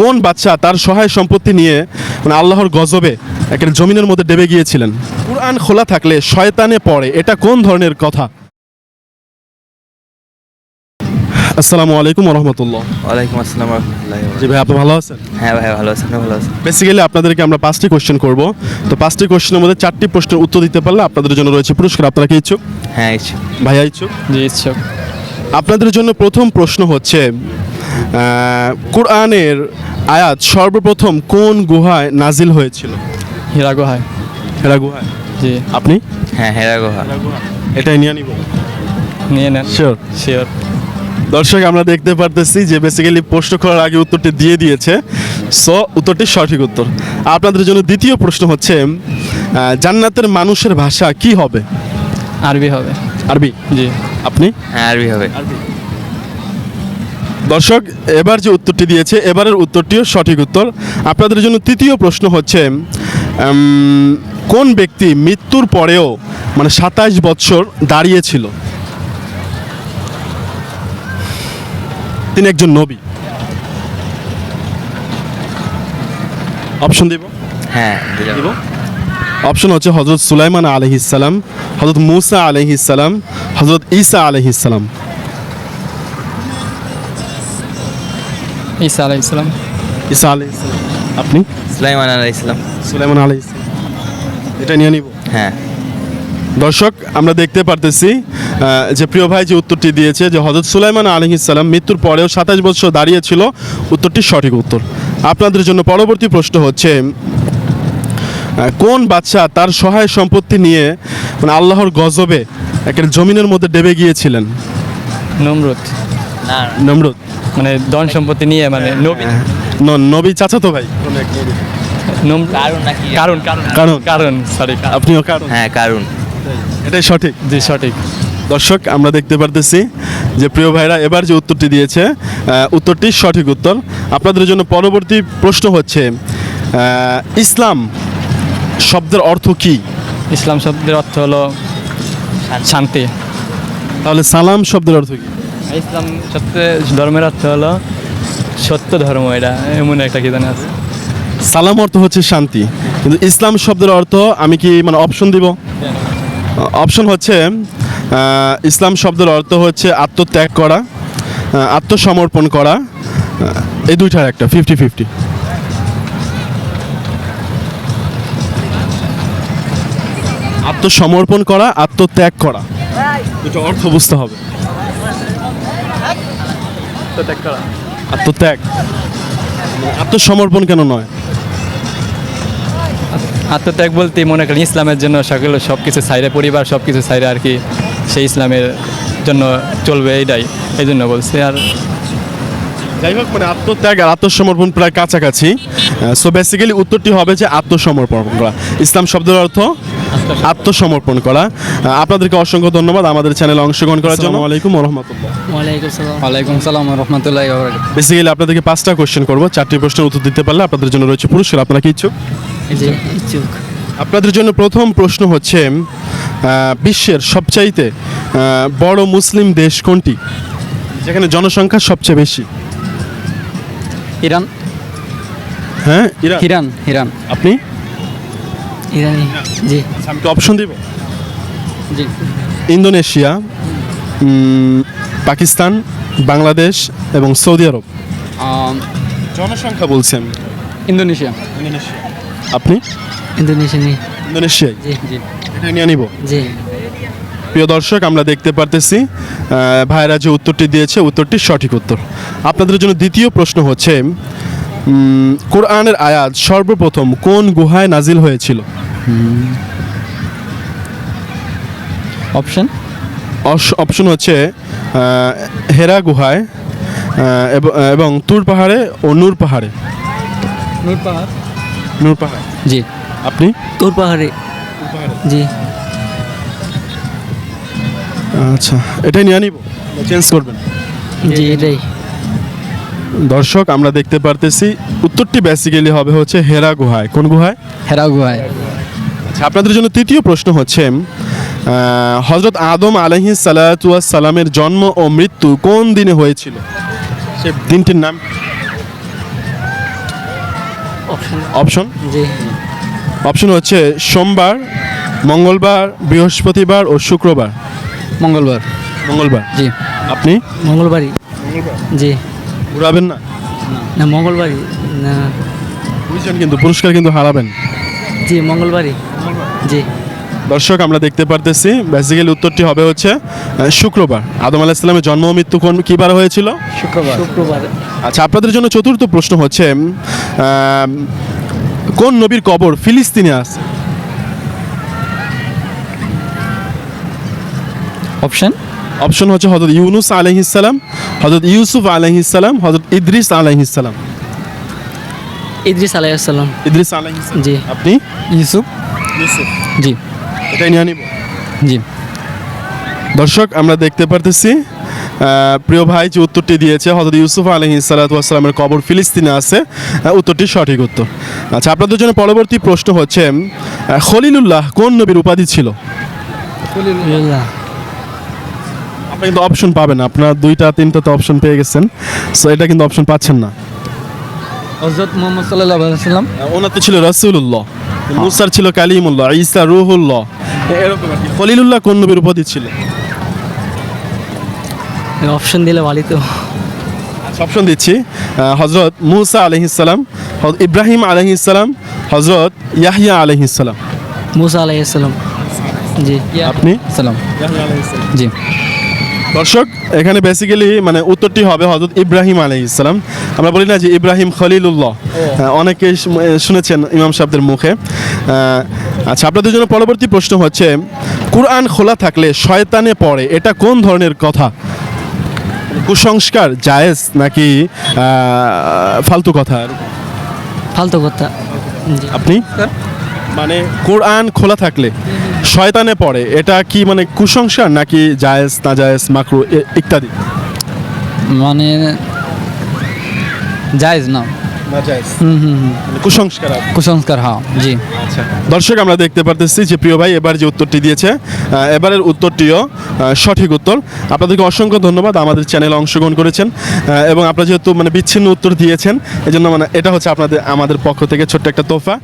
কোন বাচ্চা তার সহায় সম্পত্তি নিয়ে মানে আল্লাহর গজবে একটা জমিনের মধ্যে ডেবে গিয়েছিলেন? কোরআন খোলা থাকলে শয়তানে পড়ে এটা কোন ধরনের কথা? আসসালামু আলাইকুম রহমতুল্লাহ। ওয়ালাইকুম আসসালাম রহমতুল্লাহ জি ভাই আপনি ভালো আছেন? হ্যাঁ ভাই ভালো আছেন ভালো আছেন? বেসিক্যালি আপনাদেরকে আমরা পাঁচটি কোশ্চেন করব। তো পাঁচটি কোশ্চেনের মধ্যে চারটি প্রশ্নের উত্তর দিতে পারলে আপনাদের জন্য রয়েছে পুরস্কার। আপনারা কি ইচ্ছুক? হ্যাঁ ইচ্ছুক। ভাইয়া ইচ্ছুক? জি ইচ্ছুক। আপনাদের জন্য প্রথম প্রশ্ন হচ্ছে আহ, কোরআনের আয়াত সর্বপ্রথম কোন গুহায় নাজিল হয়েছিল? হেরা গুহায়। হেরা গুহায়? জি। আপনি? হ্যাঁ হেরা গুহা। এটাই নিয়ে নিব। নিয়ে নেন। শিওর শিওর দর্শক আমরা দেখতে পারতেছি যে বেসিক্যালি প্রশ্ন করার আগে উত্তরটি দিয়ে দিয়েছে। সো উত্তরটি সঠিক উত্তর। আপনাদের জন্য দ্বিতীয় প্রশ্ন হচ্ছে জান্নাতের মানুষের ভাষা কি হবে? আরবি হবে। আরবি? জি। আপনি? হ্যাঁ আরবি হবে। দর্শক এবার যে উত্তরটি দিয়েছে এবারের উত্তরটিও সঠিক উত্তর। আপনাদের জন্য তৃতীয় প্রশ্ন হচ্ছে কোন ব্যক্তি মৃত্যুর পরেও মানে সাতাইশ বছর দাঁড়িয়েছিল? তিনি একজন নবী। অপশন দিব? হ্যাঁ। দিব? অপশন হচ্ছে হজরত সুলাইমান আলহিসাল্লাম হজরত মুসা আলহিসাল্লাম হজরত ঈসা আলহিসাল্লাম ঈসা আলাই ইসলাম ঈসা আলহিসাল্লাম আপনি? সুলাইমান আলাইহিস ইসলাম সুলাইমান আলহিসাল্লাম এটা নিয়ে নিব। হ্যাঁ। দর্শক আমরা দেখতে পারতেছি যে প্রিয় ভাই যে উত্তরটি দিয়েছে যে হজরত সুলাইমান আলহিসাল্লাম মৃত্যুর পরেও সাতাশ বছর দাঁড়িয়েছিল উত্তরটি সঠিক উত্তর। আপনাদের জন্য পরবর্তী প্রশ্ন হচ্ছে কোন বাচ্চা তার সহায় সম্পত্তি নিয়ে মানে আল্লাহর গজবে একটা জমিনের মধ্যে ডেবে গিয়েছিলেন? নমরুদ। না নমরুদ। মানে ধন সম্পত্তি নিয়ে মানে নবী ন- নবী চাচা তো ভাই? কারণ কারণ। কারণ। কারণ কারণ সরি আপনিও কারণ। হ্যাঁ কারণ। এটাই সঠিক। জি সঠিক। দর্শক আমরা দেখতে পারতেছি যে প্রিয় ভাইরা এবার যে উত্তরটি দিয়েছে উত্তরটি সঠিক উত্তর। আপনাদের জন্য পরবর্তী প্রশ্ন হচ্ছে ইসলাম শব্দের অর্থ কি? ইসলাম শব্দের অর্থ হলো শান্তি। তাহলে সালাম শব্দের অর্থ কি? ইসলাম সত্যি ধর্মের অর্থ হলো সত্য ধর্ম, এটা এমন একটা কি জানি আছে। সালাম অর্থ হচ্ছে শান্তি। কিন্তু ইসলাম শব্দের অর্থ আমি কি মানে অপশন দিব? অপশন হচ্ছে ইসলাম শব্দের অর্থ হচ্ছে আত্মত্যাগ করা আত্মসমর্পণ করা এই দুইটার একটা ফিফটি ফিফটি আত্মসমর্পণ করা, আত্মত্যাগ করা, দুটো অর্থ বুঝতে হবে। আত্মত্যাগ আত্মসমর্পণ কেন নয়? আত্মত্যাগ বলতে মনে করেন ইসলামের জন্য সকল সব কিছু সাইরে পরিবার সব কিছু সাইরে আর কি সেই ইসলামের জন্য চলবে এইটাই এই জন্য বলছি। আর যাই হোক মানে আত্মত্যাগ আর আত্মসমর্পণ প্রায় কাছাকাছি। সো বেসিক্যালি উত্তরটি হবে যে আত্মসমর্পণ করা। ইসলাম শব্দের অর্থ আত্মসমর্পণ করা। আপনাদেরকে অসংখ্য ধন্যবাদ আমাদের চ্যানেলে অংশগ্রহণ করার জন্য। আলাইকুম রহমতুল্লাহ ওয়ালাইকুম সালাম। রহমতুল্লাহ বেসিক্যালি আপনাদেরকে পাঁচটা কোশ্চেন করব। চারটি প্রশ্নের উত্তর দিতে পারলে আপনাদের জন্য রয়েছে পুরস্কার। আপনারা কি ইচ্ছুক? আপনাদের জন্য প্রথম প্রশ্ন হচ্ছে বিশ্বের সবচাইতে বড় মুসলিম দেশ কোনটি? যেখানে জনসংখ্যা সবচেয়ে বেশি। ইরান। হ্যাঁ ইরান। ইরান হিরান আপনি? ইরানি জি। আমি কি অপশন দিব? জি। ইন্দোনেশিয়া পাকিস্তান বাংলাদেশ এবং সৌদি আরব। জনসংখ্যা বলছি আমি। ইন্দোনেশিয়া। আপনি? ইন্দোনেশিয়ানি ইন্দোনেশিয়ায়? জি জি। এটা নিয়ে নিব। জি। প্রিয় দর্শক আমরা দেখতে পারতেছি ভাইরা যে উত্তরটি দিয়েছে উত্তরটি সঠিক উত্তর। আপনাদের জন্য দ্বিতীয় প্রশ্ন হচ্ছে কোরআনের আয়াত সর্বপ্রথম কোন গুহায় নাজিল হয়েছিল? অপশন? অপশন হচ্ছে হেরা গুহায় এবং- তুর পাহাড়ে ও নূর পাহাড়ে। নূর পাহাড়? নূর পাহাড়। জি। আপনি? তোর পাহাড়ে। জি। আচ্ছা এটাই নিয়ে নিব চেঞ্জ করবেন। জি এটাই। দর্শক আমরা দেখতে পারতেছি উত্তরটি বেসিক্যালি হবে হচ্ছে হেরা গুহায়। কোন গুহায়? হেরা গুহায়। আচ্ছা আপনাদের জন্য তৃতীয় প্রশ্ন হচ্ছে হজরত আদম আলহি সালামের জন্ম ও মৃত্যু কোন দিনে হয়েছিল? সে দিনটির নাম? অপশন। অপশন? অপশন হচ্ছে সোমবার মঙ্গলবার বৃহস্পতিবার ও শুক্রবার। মঙ্গলবার। মঙ্গলবার। জি। আপনি? মঙ্গলবারই। জি। ঘুরাবেন না? না মঙ্গলবারই না। বুঝছেন কিন্তু পুরস্কার কিন্তু হারাবেন। জি মঙ্গলবারই। জি। দর্শক আমরা দেখতে পারতেছি বেসিক্যালি উত্তরটি হবে হচ্ছে শুক্রবার। আদম আলাহ ইসলামের জন্ম ও মৃত্যু কোন কী বার হয়েছিল? শুক্রবার। শুক্রবার। আচ্ছা আপনাদের জন্য চতুর্থ প্রশ্ন হচ্ছে কোন নবীর কবর ফিলিস্তিনে আছে? অপশন অপশন হচ্ছে হজরত ইউনুস আলহিসাল্লাম হজরত ইউসুফ আলহিসাল্লাম হজরত ইদ্রিস আলহিসাল্লাম ইদ্রিস আলাইসাল্লাম ইদ্রিস জি। আপনি? ইউসুফ। ইউসুফ। জি। এটাই নিয়ে নিব। জি। দর্শক আমরা দেখতে পারতেছি প্রিয় ভাই যে উত্তরটি দিয়েছে হজরত ইউসুফ আলহি সালাতামের কবর ফিলিস্তিনে আছে উত্তরটি সঠিক উত্তর। আচ্ছা আপনাদের জন্য পরবর্তী প্রশ্ন হচ্ছে খলিলুল্লাহ কোন নবীর উপাধি ছিল? আল্লাহ আপনি কিন্তু অপশন পাবেন। আপনার দুইটা তিনটা তো অপশন পেয়ে গেছেন। সো এটা কিন্তু অপশন পাচ্ছেন না। হজরত মোহাম্মদ সাল্লাহ সাল্লাম ওনার তো ছিল রসুল্লাহ মুসার ছিল কালিমুল্লাহ ঈসা রুহুল্লাহ। এরকম কি। খলিলুল্লাহ কোন নবীর উপাধি ছিল? অপশন দিলে ভালোই তো। অপশন দিচ্ছি। হজরত মুসা আলহিসাল্লাম ইব্রাহিম আলহিসাল্লাম হজরত ইয়াহিয়া আলহিসাল্লাম মুসা আলাইসাল্লাম জি। আপনি? সালাম। জি। দর্শক এখানে বেসিক্যালি মানে উত্তরটি হবে হজরত ইব্রাহিম আলহিসাল্লাম আমরা বলি না যে ইব্রাহিম খলিলুল্লাহ। অনেকেই শুনেছেন ইমাম সাহেবদের মুখে। আচ্ছা আপনাদের জন্য পরবর্তী প্রশ্ন হচ্ছে কুরআন খোলা থাকলে শয়তানে পড়ে এটা কোন ধরনের কথা? কুসংস্কার জায়েজ নাকি ফালতু কথা? ফালতু কথা। আপনি? মানে কোরআন খোলা থাকলে শয়তানে পড়ে এটা কি মানে কুসংস্কার নাকি জায়েজ না জায়েজ মাকরু ইত্যাদি? মানে জায়েজ না। মানে কুসংস্কার কুসংস্কার হ্যাঁ জি। আচ্ছা। দর্শক আমরা দেখতে পারতেছি যে প্রিয় ভাই এবার যে উত্তরটি দিয়েছে এবারের উত্তরটিও সঠিক উত্তর। আপনাদেরকে অসংখ্য ধন্যবাদ আমাদের চ্যানেলে অংশগ্রহণ করেছেন এবং আপনারা যেহেতু মানে বিচ্ছিন্ন উত্তর দিয়েছেন এজন্য মানে এটা হচ্ছে আপনাদের আমাদের পক্ষ থেকে ছোট্ট একটা তোফা